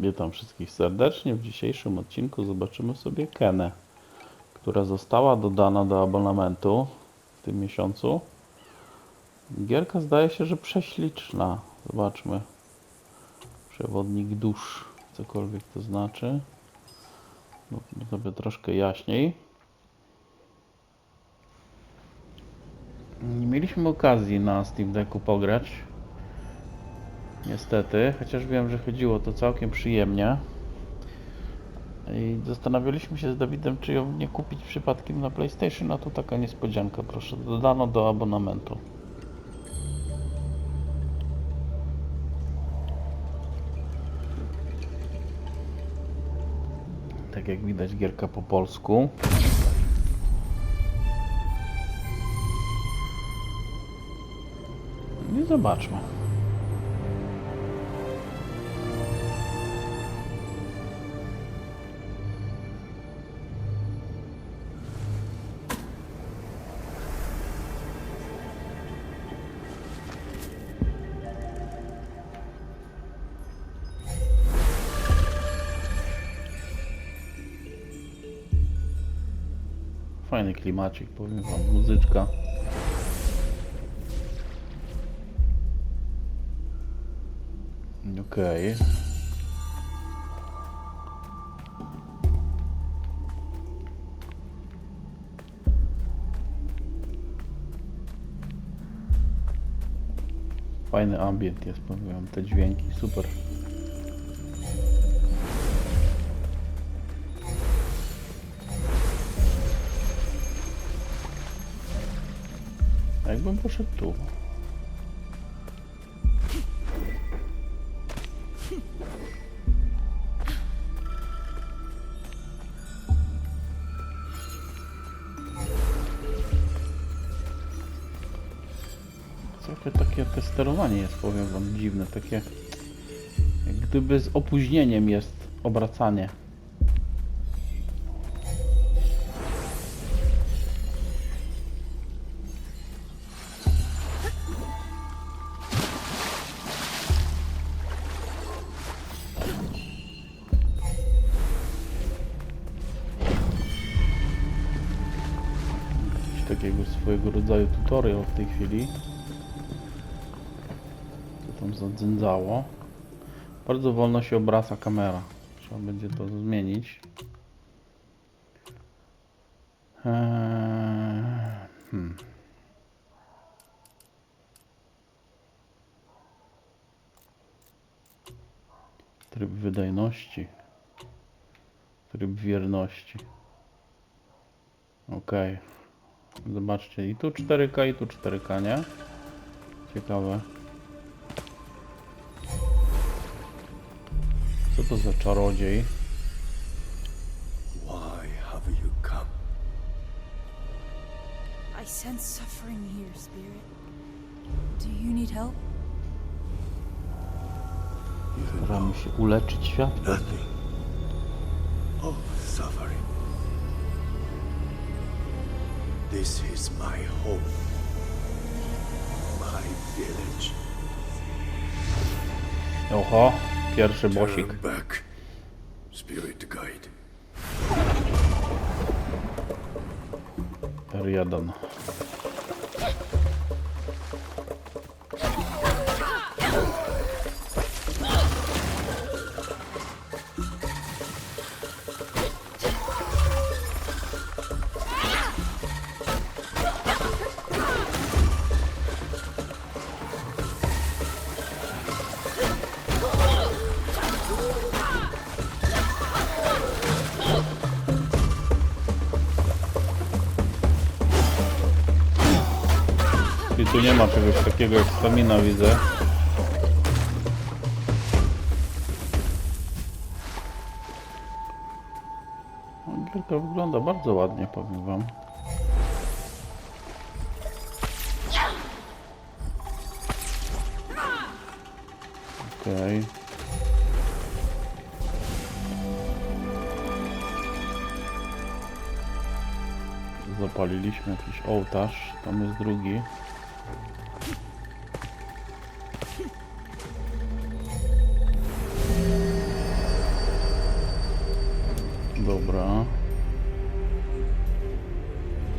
Witam wszystkich serdecznie. W dzisiejszym odcinku zobaczymy sobie Kenę, która została dodana do abonamentu w tym miesiącu. Gierka zdaje się, że prześliczna. Zobaczmy. Przewodnik dusz, cokolwiek to znaczy. No, sobie troszkę jaśniej. Nie mieliśmy okazji na Steam Decku pograć. Niestety, chociaż wiem, że chodziło to całkiem przyjemnie. I zastanawialiśmy się z Dawidem, czy ją nie kupić przypadkiem na PlayStation, a to taka niespodzianka, proszę. Dodano do abonamentu. Tak jak widać, gierka po polsku. I zobaczmy. Fajny klimacik, powiem wam, muzyczka. Okej. Fajny ambient jest, powiem wam, te dźwięki, super. Jakbym poszedł tu. Trochę takie te sterowanie jest, powiem wam, dziwne, takie jak gdyby z opóźnieniem jest obracanie. Jakiś takiego swojego rodzaju tutorial w tej chwili. Co tam zadzędzało. Bardzo wolno się obraca kamera. Trzeba będzie to zmienić. Eee, hmm. Tryb wydajności. Tryb wierności. Ok. Zobaczcie, i tu 4K, i tu 4K, nie? Ciekawe. Co to za czarodziej? Why have you come? I sense suffering here, Spirit. Do you need help? Staramy się uleczyć świat. Nothing. Oh, suffering. This is my home. My village. Oho, pierwszy bosik. Turn back. Spirit guide. R1. Ma czegoś takiego jak stamina widzę. No, Gierka wygląda bardzo ładnie, powiem wam. Okej. Zapaliliśmy jakiś ołtarz, tam jest drugi.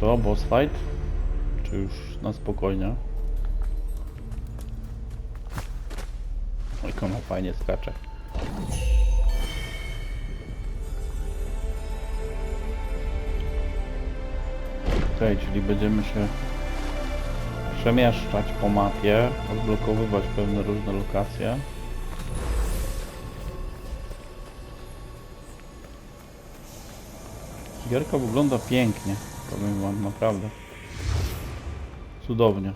Co, boss fight? Czy już na spokojnie? Oj, jak ona fajnie skacze. Okej, czyli będziemy się przemieszczać po mapie, odblokowywać pewne różne lokacje. Gierka wygląda pięknie, powiem wam naprawdę. Cudownie.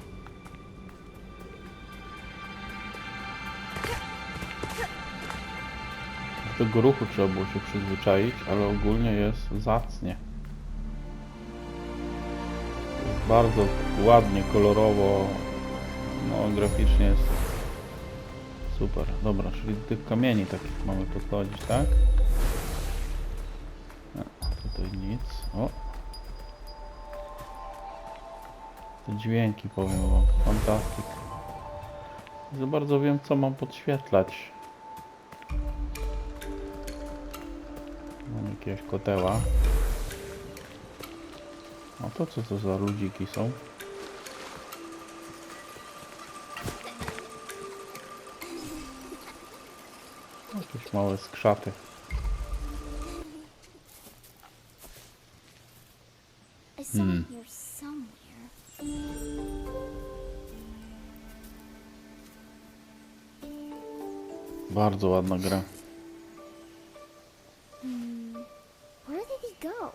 Do tego ruchu trzeba było się przyzwyczaić, ale ogólnie jest zacnie. Jest bardzo ładnie, kolorowo, no graficznie jest super. Dobra, czyli tych kamieni takich mamy podchodzić, tak? No, tutaj nic. O! Te dźwięki powiem wam. Fantastyk. Za bardzo wiem co mam podświetlać. Mam jakiegoś koteła. A to co to za ludziki są? Jakieś małe skrzaty. Hmm. Bardzo ładna gra. Where did he go?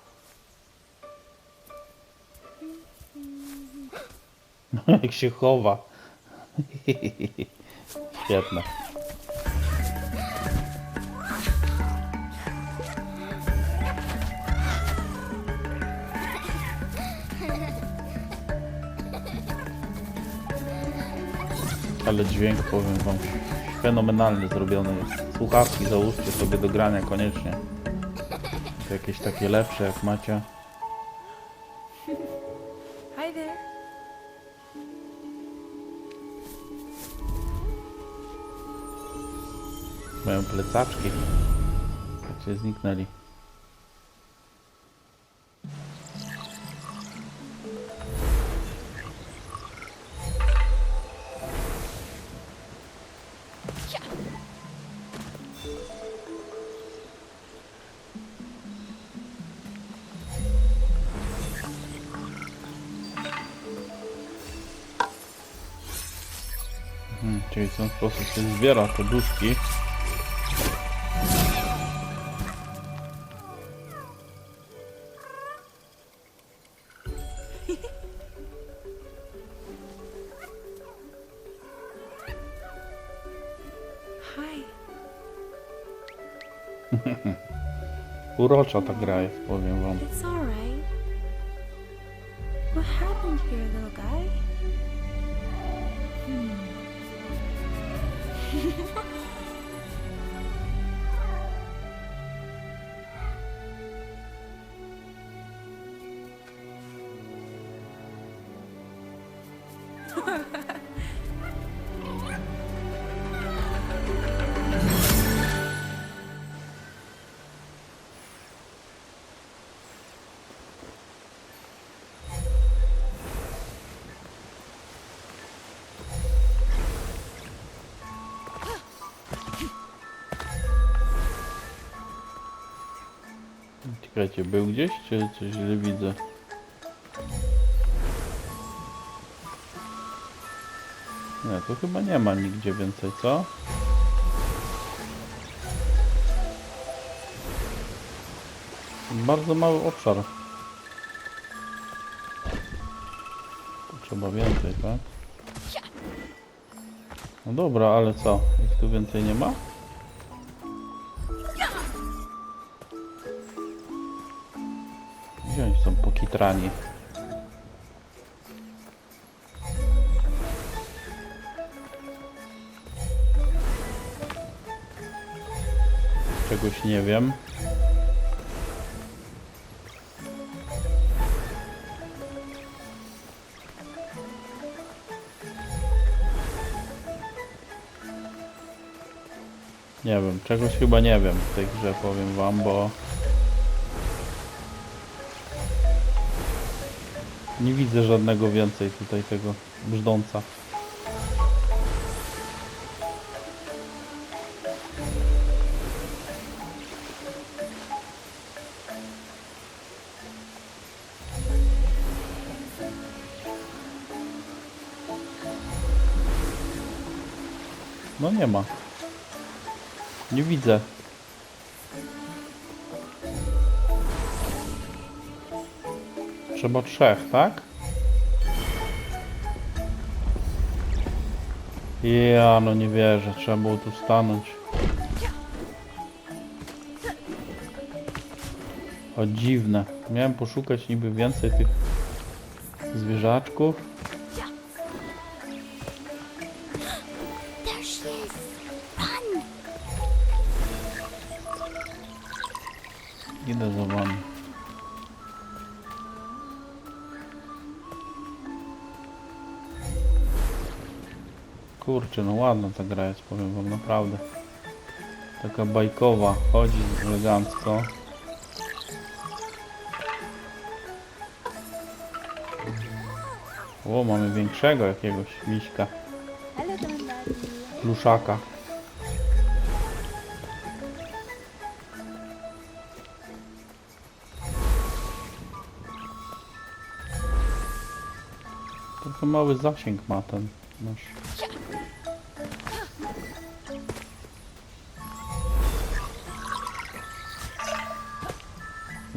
Jak się chowa. Świetne. Ale dźwięk powiem wam fenomenalnie zrobiony jest. Słuchawki załóżcie sobie do grania koniecznie. Jakieś takie lepsze jak macie. Hi there. Mają plecaczki. Gdzie zniknęli. Czyli w ten sposób się zbiera te duszki. Urocza ta gra jest, powiem wam. It's alright. What happened here, little guy? Ha ha ha! Czekajcie, był gdzieś, czy coś źle widzę? Nie, tu chyba nie ma nigdzie więcej, co? Bardzo mały obszar. Trzeba więcej, tak? No dobra, ale co? Ich tu więcej nie ma? Czegoś nie wiem. Nie wiem, czegoś chyba nie wiem w tej grze, powiem wam, bo Nie widzę żadnego więcej tutaj tego brzdąca. No nie ma. Nie widzę. Trzeba trzech, tak? Ja no nie wierzę, trzeba było tu stanąć. O dziwne. Miałem poszukać niby więcej tych zwierzaczków. Idę za wami. Kurczę, no ładna ta gra jest, powiem wam naprawdę. Taka bajkowa, chodzi elegancko. O, mamy większego jakiegoś miśka, pluszaka. Trochę mały zasięg ma ten nasz.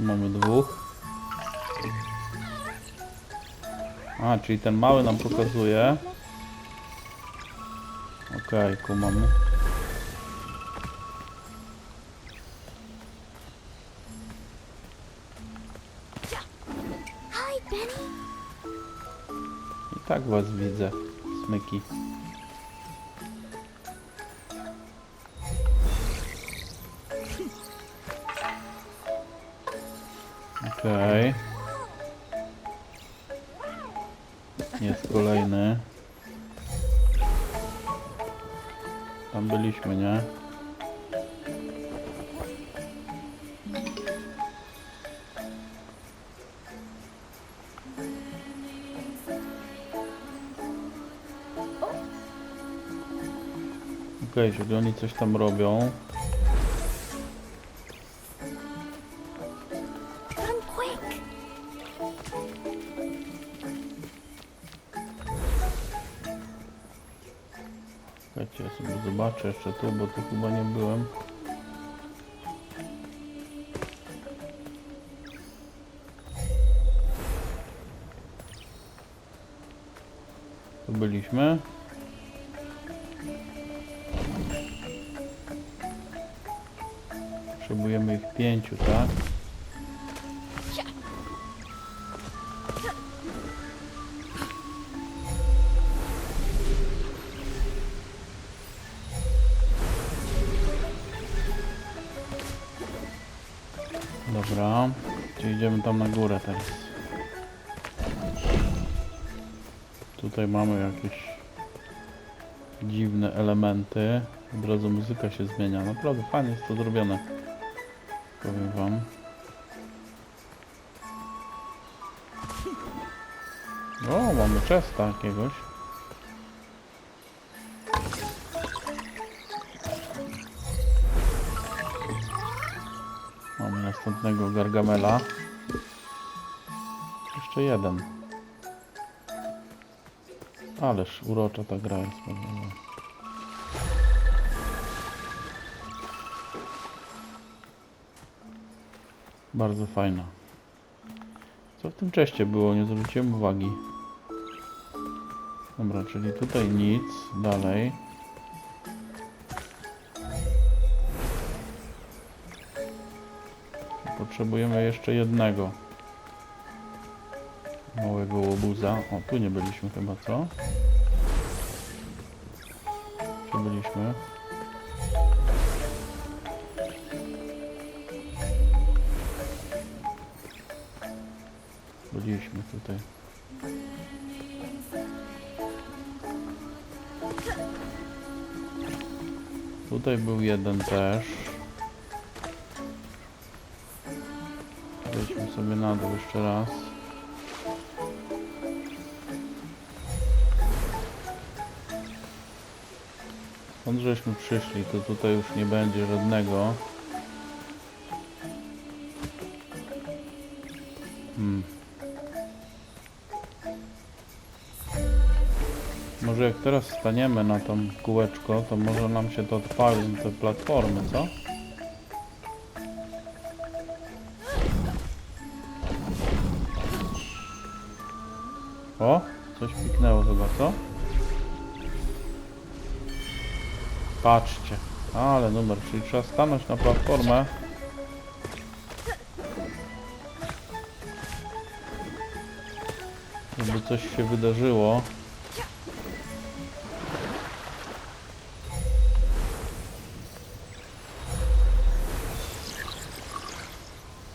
Tu mamy dwóch. A, czyli ten mały nam pokazuje. Okej, kumamy. Hi, Benny. I tak was widzę, smyki. Okej. Jest kolejny. Tam byliśmy, nie? Okej, czyli oni coś tam robią. Czekajcie, ja sobie zobaczę jeszcze tu, bo tu chyba nie byłem. Tu byliśmy. Potrzebujemy ich pięciu, tak? Dobra, czyli idziemy tam na górę teraz. Tutaj mamy jakieś dziwne elementy. Od razu muzyka się zmienia. Naprawdę fajnie jest to zrobione. Powiem wam. O, mamy czesta jakiegoś. Następnego Gargamela. Jeszcze jeden. Ależ urocza ta gra jest. wam. Bardzo fajna. Co w tym czeście było? Nie zwróciłem uwagi. Dobra, czyli tutaj nic. Dalej. Potrzebujemy jeszcze jednego. Małego łobuza. O, tu nie byliśmy chyba, co? Czy byliśmy? Byliśmy tutaj. Tutaj był jeden też. Wejdźmy sobie na dół jeszcze raz. Skąd żeśmy przyszli, to tutaj już nie będzie żadnego. Hmm. Może jak teraz staniemy na tą kółeczko, to może nam się to odpali, te platformy, co? O, coś piknęło chyba, co? Patrzcie, ale numer, czyli trzeba stanąć na platformę. Żeby coś się wydarzyło.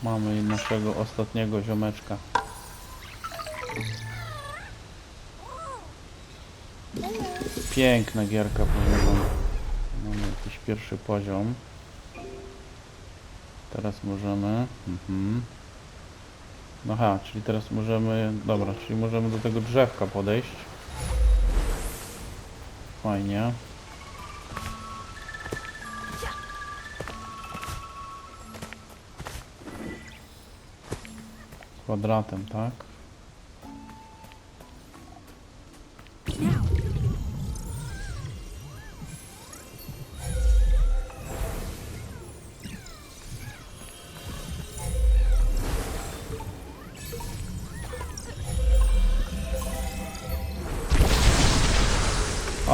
Mamy naszego ostatniego ziomeczka. Piękna gierka, wam. Mamy jakiś pierwszy poziom. Teraz możemy... Mhm. No Aha, czyli teraz możemy... Dobra, czyli możemy do tego drzewka podejść. Fajnie. Kwadratem, tak?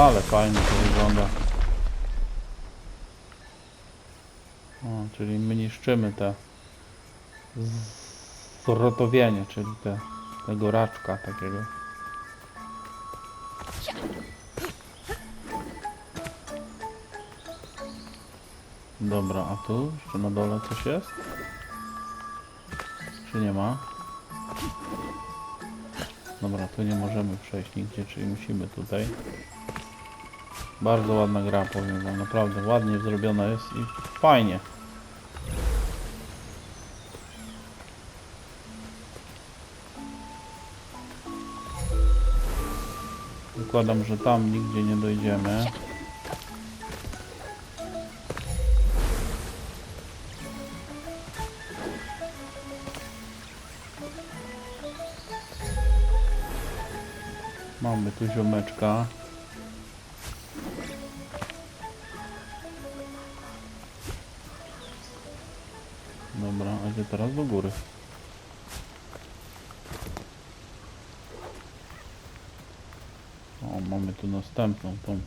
Ale fajnie to wygląda. O, czyli my niszczymy te zrotowienie, czyli te, tego raczka takiego. Dobra, a tu jeszcze na dole coś jest? Czy nie ma? Dobra, tu nie możemy przejść nigdzie, czyli musimy tutaj. Bardzo ładna gra, powiem wam, naprawdę ładnie zrobiona jest i fajnie. Zakładam, że tam nigdzie nie dojdziemy. Mamy tu ziomeczka. Gdzie teraz do góry? O, mamy tu następną tą.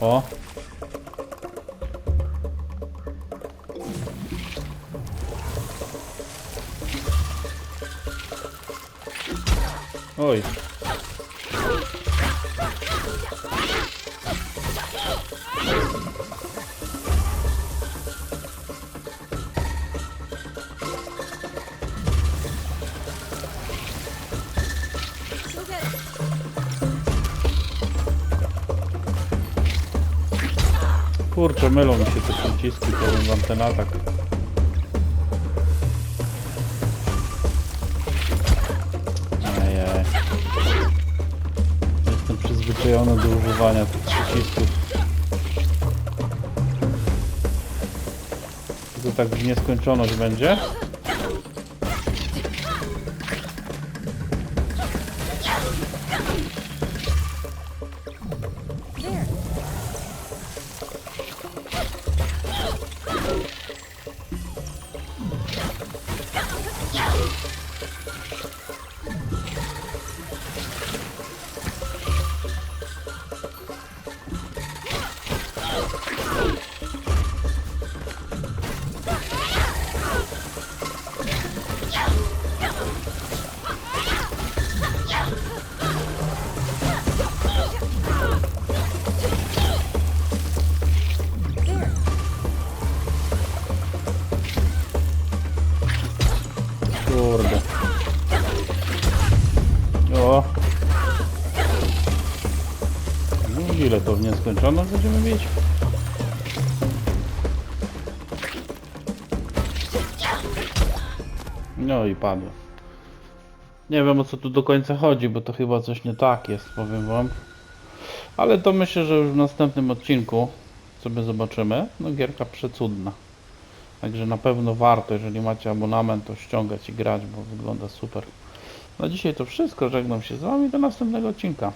Oho. Oj. Kurczę, mylą mi się te przyciski, powiem wam ten atak. Ejej. Jestem przyzwyczajony do używania tych przycisków. To tak w nieskończoność będzie? No ile to w nieskończoność będziemy mieć? No i padło. Nie wiem o co tu do końca chodzi, bo to chyba coś nie tak jest, powiem wam. Ale to myślę, że już w następnym odcinku sobie zobaczymy. No gierka przecudna. Także na pewno warto, jeżeli macie abonament, to ściągać i grać, bo wygląda super. Na dzisiaj to wszystko. Żegnam się z wami do następnego odcinka.